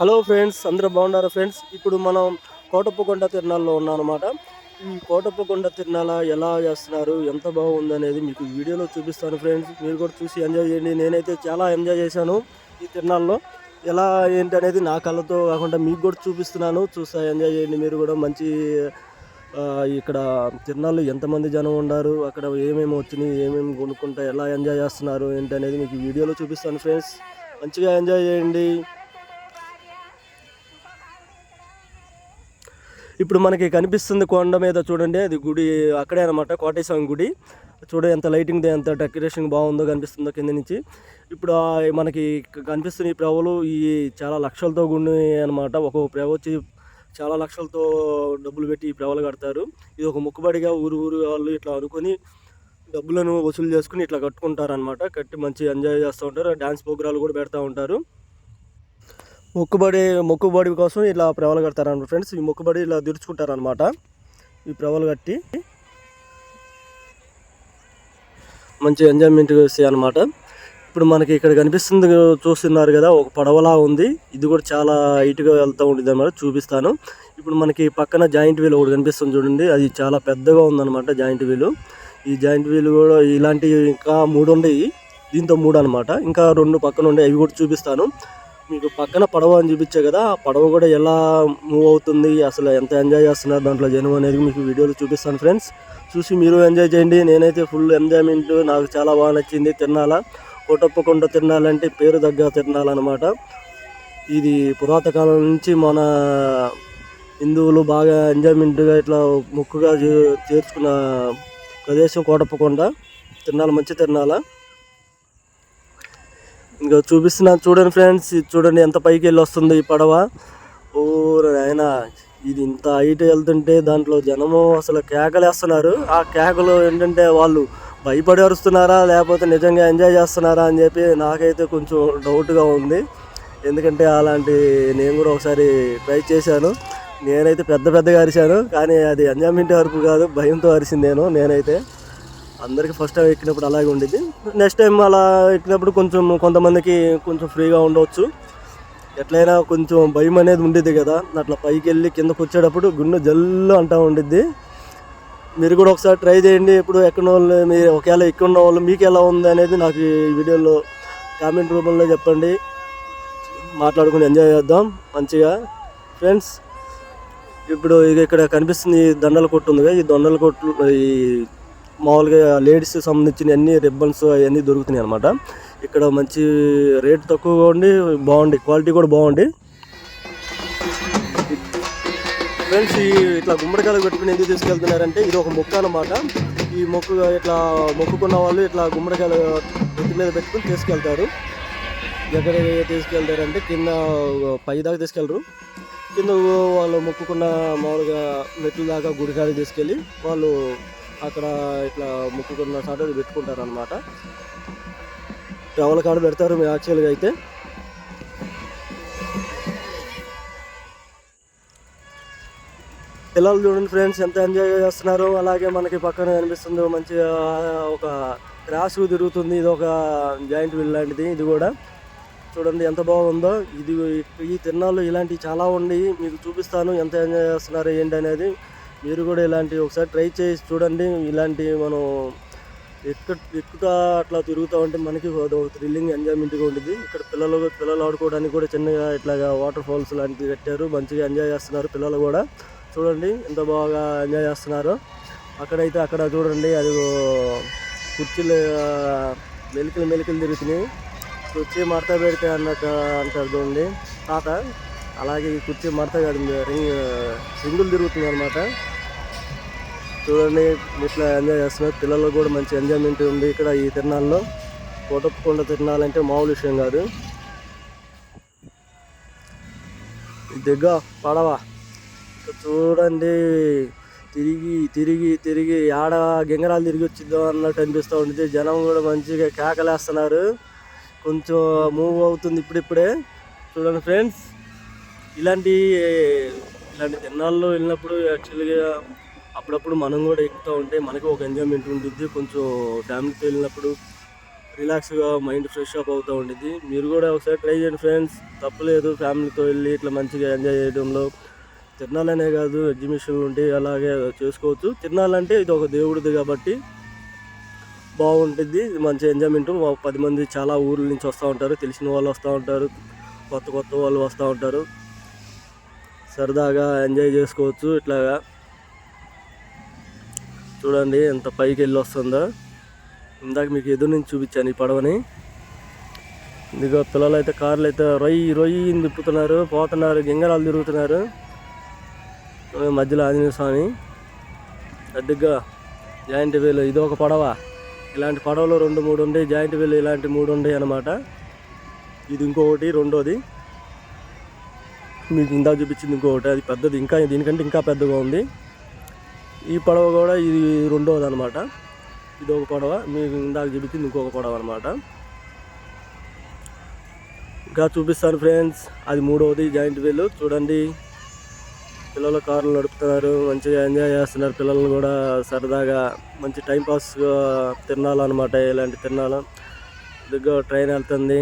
Hello friends అందరూ బాగున్నారా friends? ఇప్పుడు మనం కోటప్పకొండ తిరునాళ్ళలో ఉన్నాం అనమాట ఈ కోటప్పకొండ తిరునాళ ఎలా చేస్తున్నారు ఎంత బాగుంది అనేది మీకు వీడియోలో చూపిస్తాను ఫ్రెండ్స్. మీరు కూడా చూసి ఎంజాయ్ చేయండి. నేనైతే చాలా ఎంజాయ్ చేశాను ఈ తిరునాళ్ళలో. ఎలా ఏంటి అనేది నా కళ్ళతో కాకుండా మీకు కూడా చూపిస్తున్నాను. చూస్తా ఎంజాయ్ చేయండి మీరు కూడా. మంచి ఇక్కడ తిరునాళ్ళు ఎంతమంది జనం ఉన్నారు అక్కడ ఏమేమి వచ్చినాయి ఏమేమి కొనుక్కుంటా ఎలా ఎంజాయ్ చేస్తున్నారు ఏంటి అనేది మీకు వీడియోలో చూపిస్తాను ఫ్రెండ్స్. మంచిగా ఎంజాయ్ చేయండి. ఇప్పుడు మనకి కనిపిస్తుంది కొండ మీద చూడండి అది గుడి అక్కడే అనమాట కోటేశ్వరం గుడి. చూడ ఎంత లైటింగ్ ఎంత డెకరేషన్ బాగుందో కనిపిస్తుందో కింద నుంచి. ఇప్పుడు మనకి కనిపిస్తున్న ఈ ప్రేవలు ఈ చాలా లక్షలతో గుడి అనమాట ఒక్కొక్క ప్రేవ వచ్చి చాలా లక్షలతో డబ్బులు పెట్టి ఈ ప్రేవలు కడతారు. ఇది ఒక మొక్కుబడిగా ఊరు ఊరు వాళ్ళు ఇట్లా అనుకొని డబ్బులను వసూలు చేసుకుని ఇట్లా కట్టుకుంటారు అనమాట కట్టి మంచి ఎంజాయ్ చేస్తూ ఉంటారు. డ్యాన్స్ ప్రోగ్రాలు కూడా పెడతా ఉంటారు. మొక్కుబడి మొక్కుబడి కోసం ఇలా ప్రవలు కడతారు ఫ్రెండ్స్. ఈ మొక్కుబడి ఇలా తీర్చుకుంటారు ఈ ప్రవలు కట్టి మంచి ఎంజాయ్మెంట్ వస్తాయి అనమాట ఇప్పుడు మనకి ఇక్కడ కనిపిస్తుంది చూస్తున్నారు కదా ఒక పడవలా ఉంది. ఇది కూడా చాలా హైట్గా వెళ్తూ ఉంటుంది అనమాట చూపిస్తాను. ఇప్పుడు మనకి పక్కన జాయింట్ వీల్ ఒకటి కనిపిస్తుంది చూడండి. అది చాలా పెద్దగా ఉందన్నమాట జాయింట్ వీలు. ఈ జాయింట్ వీల్ కూడా ఇలాంటివి ఇంకా మూడు ఉన్నాయి. దీంతో మూడు అనమాట ఇంకా రెండు పక్కన ఉండే అవి కూడా చూపిస్తాను. మీకు పక్కన పడవ అని చూపించే కదా ఆ పడవ కూడా ఎలా మూవ్ అవుతుంది అసలు ఎంత ఎంజాయ్ చేస్తున్నారు దాంట్లో జనం అనేది మీకు వీడియోలో చూపిస్తాను ఫ్రెండ్స్ చూసి మీరు ఎంజాయ్ చేయండి. నేనైతే ఫుల్ ఎంజాయ్మెంట్ నాకు చాలా బాగా నచ్చింది తిరణాల కోటప్పకొండ తిరణాలంటే పేరు దగ్గర తిరణాలన్నమాట ఇది పురాతన కాలం నుంచి మన హిందువులు బాగా ఎంజాయ్మెంట్గా ఇట్లా మొక్కుగా చేర్చుకున్న ప్రదేశం కోటప్పకొండ. తిరణాల మంచి తిరణాల ఇంకా చూపిస్తున్నాను చూడండి ఫ్రెండ్స్ ఇది చూడండి ఎంత పైకి వెళ్ళి వస్తుంది ఈ పడవ. ఓ ఆయన ఇది ఇంత హైట్ వెళ్తుంటే దాంట్లో జనము అసలు కేకలేస్తున్నారు. ఆ కేకలు ఏంటంటే వాళ్ళు భయపడి అరుస్తున్నారా లేకపోతే నిజంగా ఎంజాయ్ చేస్తున్నారా అని చెప్పి నాకైతే కొంచెం డౌట్గా ఉంది. ఎందుకంటే అలాంటి నేను కూడా ఒకసారి ట్రై చేశాను. నేనైతే పెద్ద పెద్దగా అరిశాను కానీ అది ఎంజాయ్మెంట్ అరుపు కాదు భయంతో అరిసింది నేను నేనైతే. అందరికీ ఫస్ట్ టైం ఎక్కినప్పుడు అలాగే ఉండేది నెక్స్ట్ టైం అలా ఎక్కినప్పుడు కొంచెం కొంతమందికి కొంచెం ఫ్రీగా ఉండవచ్చు ఎట్లయినా కొంచెం భయం అనేది ఉండేది కదా. అట్లా పైకి వెళ్ళి కిందకు వచ్చేటప్పుడు గుండె జల్లు అంటూ ఉండిద్ది. మీరు కూడా ఒకసారి ట్రై చేయండి. ఇప్పుడు ఎక్కడ వాళ్ళు మీరు ఒకవేళ ఎక్కడ ఉన్న వాళ్ళు మీకు ఎలా ఉంది అనేది నాకు ఈ వీడియోలో కామెంట్ రూపంలో చెప్పండి. మాట్లాడుకుని ఎంజాయ్ చేద్దాం. మంచిగా. ఫ్రెండ్స్ ఇప్పుడు ఇక ఇక్కడ కనిపిస్తుంది దండల కొట్టు ఉంది కదా, ఈ దండల కొట్టు ఈ మామూలుగా లేడీస్ సంబంధించిన అన్ని రిబ్బన్స్ అవన్నీ దొరుకుతున్నాయి అనమాట ఇక్కడ మంచి రేట్ తక్కువగా ఉండి బాగుంది. క్వాలిటీ కూడా బాగుంది. ఫ్రెండ్స్ ఈ ఇట్లా గుమ్మడికాయలు పెట్టుకుని ఎందుకు తీసుకెళ్తున్నారంటే ఇది ఒక మొక్క అనమాట ఈ మొక్కు ఇట్లా మొక్కుకున్న వాళ్ళు ఇట్లా గుమ్మడికాయలు నెత్తి మీద పెట్టుకుని తీసుకెళ్తారు. ఎక్కడ తీసుకెళ్తారంటే కింద పై దాకా తీసుకెళ్ళరు కింద వాళ్ళు మొక్కుకున్న మామూలుగా మెట్ల దాకా గుడికాడికి తీసుకెళ్ళి వాళ్ళు అక్కడ ఇట్లా ముక్కుకున్న చాట పెట్టుకుంటారు అనమాట టవల కాడ పెడతారు యాక్చువల్గా అయితే. పిల్లలు చూడండి ఫ్రెండ్స్ ఎంత ఎంజాయ్ చేస్తున్నారు? అలాగే మనకి పక్కన కనిపిస్తుంది మంచిగా ఒక క్రాస్ తిరుగుతుంది. ఇది ఒక జాయింట్ వీల్ లాంటిది ఇది కూడా. చూడండి ఎంత బాగుందో. ఇది ఈ తిరునాళ్ళు ఇలాంటివి చాలా ఉన్నాయి. మీకు చూపిస్తాను ఎంత ఎంజాయ్ చేస్తున్నారు ఏంటి అనేది మీరు కూడా ఇలాంటివి ఒకసారి ట్రై చేసి చూడండి. ఇలాంటి మనం ఎక్కు ఎక్కుతా అట్లా తిరుగుతూ ఉంటే మనకి ఒక థ్రిల్లింగ్ ఎంజాయ్మెంట్గా ఉంటుంది ఇక్కడ పిల్లలు పిల్లలు ఆడుకోవడానికి కూడా చిన్నగా ఇట్లాగా వాటర్ ఫాల్స్ లాంటివి కట్టారు. మంచిగా ఎంజాయ్ చేస్తున్నారు పిల్లలు కూడా. చూడండి ఎంత బాగా ఎంజాయ్ చేస్తున్నారు. అక్కడైతే అక్కడ చూడండి అది కుర్చీలు మెలికలు మెలికలు తిరుగుతున్నాయి. కుర్చీ మడత పెడితే అన్నట్టు అంటారు చూడండి. తాత అలాగే ఈ కుర్చీ మడత కాదు రింగ్ రింగులు తిరుగుతుంది అనమాట చూడండి ఇట్లా ఎంజాయ్ చేస్తున్నారు. పిల్లలకు కూడా మంచి ఎంజాయ్మెంట్ ఉంది ఇక్కడ ఈ తిరణాల్లో కోటప్పకొండ తిరణాలంటే మామూలు విషయం కాదు. దిగ్గ పడవ. చూడండి తిరిగి తిరిగి తిరిగి ఆడ గింగరాలు తిరిగి వచ్చిందో అన్నట్టు అనిపిస్తూ ఉంటుంది జనం కూడా మంచిగా కేకలేస్తున్నారు. కొంచెం మూవ్ అవుతుంది ఇప్పుడిప్పుడే. చూడండి ఫ్రెండ్స్ ఇలాంటి ఇలాంటి తిరణాల్లో వెళ్ళినప్పుడు యాక్చువల్గా అప్పుడప్పుడు మనం కూడా ఎక్కుతూ ఉంటే మనకి ఒక ఎంజాయ్మెంట్ ఉంటుంది కొంచెం ఫ్యామిలీతో వెళ్ళినప్పుడు రిలాక్స్గా మైండ్ ఫ్రెష్ అప్ అవుతూ ఉంటుంది మీరు కూడా ఒకసారి ట్రై చేయండి ఫ్రెండ్స్. తప్పలేదు ఫ్యామిలీతో వెళ్ళి ఇట్లా మంచిగా ఎంజాయ్ చేయడంలో. తిరణాలనే కాదు ఎగ్జిబిషన్లు ఉంటే అలాగే చేసుకోవచ్చు. తిరణాలంటే ఇది ఒక దేవుడిది కాబట్టి బాగుంటుంది మంచి ఎంజాయ్మెంట్. పది మంది చాలా ఊర్ల నుంచి వస్తూ ఉంటారు. తెలిసిన వాళ్ళు వస్తూ ఉంటారు. కొత్త కొత్త వాళ్ళు వస్తూ ఉంటారు. సరదాగా ఎంజాయ్ చేసుకోవచ్చు ఇట్లాగా. చూడండి ఎంత పైకి వెళ్ళి వస్తుందో. ఇందాక మీకు ఎదురు నుంచి చూపించాను ఈ పడవని. ఇదిగో పిల్లలు అయితే కార్లు అయితే రొయ్యి రొయ్యి తిప్పుతున్నారు పోతున్నారు గింగరాలు తిరుగుతున్నారు. మధ్యలో ఆంజనేయ స్వామి. పెద్దగా జాయింట్ వీలు ఇది ఒక పడవ. ఇలాంటి పడవలు రెండు మూడు ఉండే జాయింట్ వీలు ఇలాంటి మూడు ఉండే అనమాట ఇది ఇంకొకటి రెండోది. మీకు ఇందాక చూపించింది ఇంకొకటి అది పెద్దది. ఇంకా దీనికంటే ఇంకా పెద్దగా ఉంది. ఈ పడవ కూడా ఇది రెండవది అనమాట ఇది ఒక పడవ మీకు ఇందాక చూపించింది ఇంకొక పడవ అనమాట ఇంకా చూపిస్తాను ఫ్రెండ్స్. అది మూడవది జాయింట్ వీల్. చూడండి. పిల్లలు కార్లు నడుపుతున్నారు మంచిగా ఎంజాయ్ చేస్తున్నారు. పిల్లలు కూడా సరదాగా మంచి టైంపాస్గా పాస్ తిరణాలన్నమాట ఇలాంటి తిరణాలు. దగ్గర ట్రైన్ వెళ్తుంది.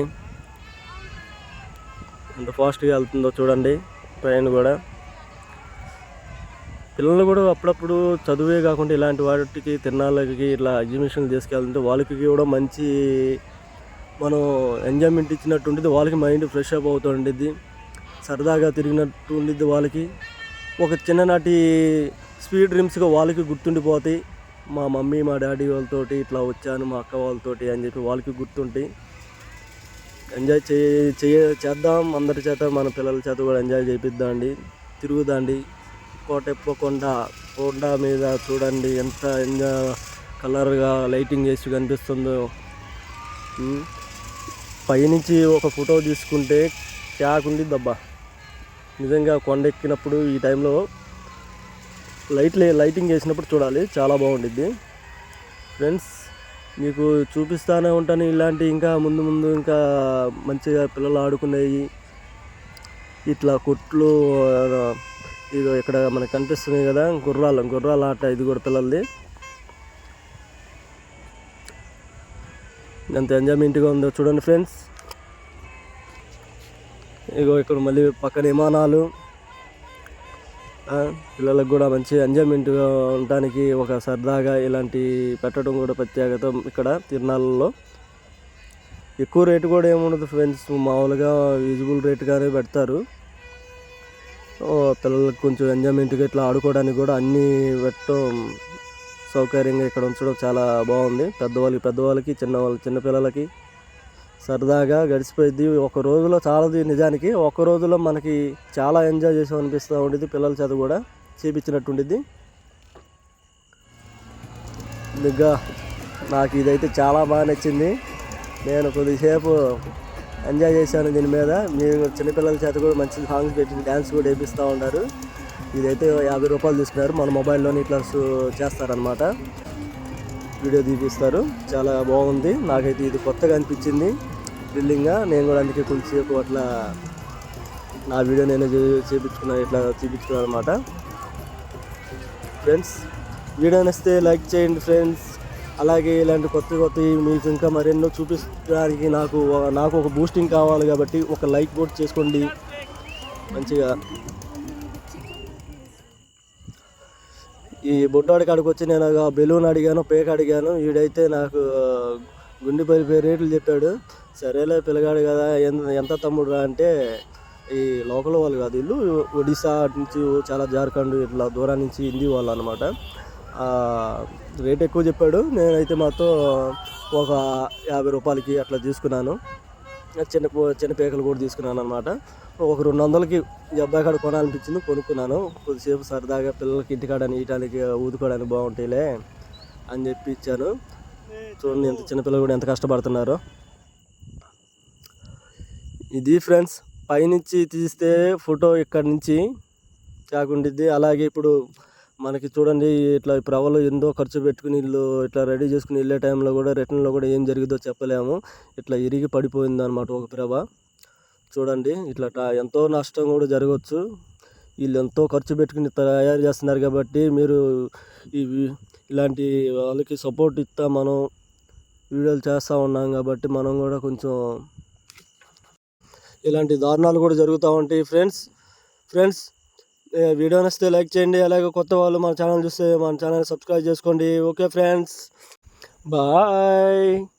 ఎంత ఫాస్ట్గా వెళ్తుందో చూడండి ట్రైన్ కూడా. పిల్లలు కూడా అప్పుడప్పుడు చదువే కాకుండా ఇలాంటి వాటికి తిరణాలకి ఇట్లా ఎగ్జిబిషన్లు తీసుకెళ్తుంటే వాళ్ళకి కూడా మంచి మనం ఎంజాయ్మెంట్ ఇచ్చినట్టు ఉండేది వాళ్ళకి మైండ్ ఫ్రెష్ అప్ అవుతూ ఉండిద్ది. సరదాగా తిరిగినట్టు ఉండిద్ది వాళ్ళకి. ఒక చిన్ననాటి స్వీట్ డ్రీమ్స్గా వాళ్ళకి గుర్తుండిపోతాయి. మా మమ్మీ మా డాడీ వాళ్ళతోటి ఇట్లా వచ్చాను మా అక్క వాళ్ళతోటి అని చెప్పి వాళ్ళకి గుర్తుంటాయి. ఎంజాయ్ చే చేయ- చేద్దాం. అందరి చేత మన పిల్లల చేత కూడా ఎంజాయ్ చేపిద్దాండి. తిరుగుదాండి. కోటెప్ప కొండ కొండ మీద చూడండి. ఎంత ఎంజాయ్ కలర్గా లైటింగ్ వేసి కనిపిస్తుందో. పైనుంచి ఒక ఫోటో తీసుకుంటే క్యాక్ దబ్బా నిజంగా కొండ ఎక్కినప్పుడు ఈ టైంలో లైట్ లైటింగ్ చేసినప్పుడు చూడాలి. చాలా బాగుండిద్ది. ఫ్రెండ్స్ మీకు చూపిస్తానే ఉంటాను. ఇలాంటి ఇంకా ముందు ముందు ఇంకా మంచిగా పిల్లలు ఆడుకునేవి ఇట్లా కొట్లు ఇది ఇక్కడ మనకు కనిపిస్తున్నాయి కదా గుర్రాలు గుర్రాల ఆట ఇది కూడా పిల్లలది. ఎంత ఎంజాయ్మెంట్గా ఉందో చూడండి ఫ్రెండ్స్. ఇగో ఇక్కడ మళ్ళీ పక్కన విమానాలు. పిల్లలకు కూడా మంచి ఎంజాయ్మెంట్గా ఉండటానికి ఒక సరదాగా ఇలాంటి పెట్టడం కూడా ప్రత్యేకత ఇక్కడ తిరునాళ్ళలో. ఎక్కువ రేటు కూడా ఏముండదు ఫ్రెండ్స్ మామూలుగా యూజబుల్ రేటుగానే పెడతారు. పిల్లలకు కొంచెం ఎంజాయ్మెంట్గా ఇట్లా ఆడుకోవడానికి కూడా అన్నీ పెట్టడం సౌకర్యంగా ఇక్కడ ఉంచడం చాలా బాగుంది. పెద్దవాళ్ళకి పెద్దవాళ్ళకి చిన్నవాళ్ళకి చిన్నపిల్లలకి సరదాగా గడిచిపోయింది. ఒక రోజులో చాలదు నిజానికి. ఒక రోజులో మనకి చాలా ఎంజాయ్ చేసాం అనిపిస్తూ ఉండేది పిల్లల చేత కూడా చేపించినట్టుండిద్ది. దిగ్గా నాకు ఇదైతే చాలా బాగా నచ్చింది. నేను కొద్దిసేపు ఎంజాయ్ చేశాను దీని మీద. మీరు చిన్నపిల్లల చేత కూడా మంచి సాంగ్స్ పెట్టి డ్యాన్స్ కూడా వేపిస్తూ ఉన్నారు. ఇదైతే యాభై రూపాయలు తీసుకున్నారు. మన మొబైల్లోని ఇట్లా చేస్తారనమాట వీడియో తీపిస్తారు. చాలా బాగుంది. నాకైతే ఇది కొత్తగా అనిపించింది. థ్రిల్లింగ్గా నేను కూడా అందుకే కొంచెంసేపు అట్లా నా వీడియో నేను చేపించుకున్నాను ఇట్లా చూపించుకున్నాను అనమాట ఫ్రెండ్స్ వీడియో నచ్చితే లైక్ చేయండి ఫ్రెండ్స్ అలాగే ఇలాంటి కొత్త కొత్తవి మీకు ఇంకా మరెన్నో చూపించడానికి నాకు నాకు ఒక బూస్టింగ్ కావాలి కాబట్టి ఒక లైక్ కూడా చేసుకోండి. మంచిగా ఈ బుడ్డాడి కాడికి వచ్చి నేను బెలూన్ అడిగాను పేక అడిగాను. వీడైతే నాకు గుండె పై రేట్లు చెప్పాడు. సరేలే పిల్లగాడు కదా ఎంత ఎంత తమ్ముడు రా అంటే ఈ లోకల్ వాళ్ళు కాదు వీళ్ళు ఒడిశా నుంచి చాలా జార్ఖండ్ ఇట్లా దూరం నుంచి హిందీ వాళ్ళు అనమాట రేట్ ఎక్కువ చెప్పాడు. నేనైతే మాతో ఒక యాభై రూపాయలకి అట్లా తీసుకున్నాను. చిన్న చిన్న పేకలు కూడా తీసుకున్నాను అనమాట ఒక రెండు వందలకి ఈ అబ్బాయి కాడ కొనాలనిపించింది కొనుక్కున్నాను. కొద్దిసేపు సరదాగా పిల్లలకి ఇంటికాడ నీయటానికి ఊదుకోవడానికి బాగుంటాయిలే అని చెప్పి ఇచ్చాను. చూడండి ఎంత చిన్నపిల్లలు కూడా ఎంత కష్టపడుతున్నారో. ఇది ఫ్రెండ్స్ పైనుంచి తీస్తే ఫోటో ఇక్కడ నుంచి కాకుండా అలాగే ఇప్పుడు మనకి చూడండి ఇట్లా ఈ ప్రవలు ఎంతో ఖర్చు పెట్టుకుని ఇల్లు ఇట్లా రెడీ చేసుకుని వెళ్ళే టైంలో కూడా రిటర్న్లో కూడా ఏం జరిగిందో చెప్పలేము. ఇట్లా ఇరిగి పడిపోయింది అనమాట ఒక ప్రభ. చూడండి ఇట్లా ఎంతో నష్టం కూడా జరగవచ్చు వీళ్ళు ఎంతో ఖర్చు పెట్టుకుని తయారు చేస్తున్నారు కాబట్టి మీరు ఇవి ఇలాంటి వాళ్ళకి సపోర్ట్ ఇస్తా మనం వీడియోలు చేస్తూ ఉన్నాం కాబట్టి మనం కూడా కొంచెం ఇలాంటి దారుణాలు కూడా జరుగుతూ ఉంటాయి. ఫ్రెండ్స్ ఫ్రెండ్స్ వీడియో నచ్చితే లైక్ చేయండి అలాగే కొత్త వాళ్ళు మన ఛానల్ చూస్తే మన ఛానల్ సబ్స్క్రైబ్ చేసుకోండి. Okay friends. బాయ్.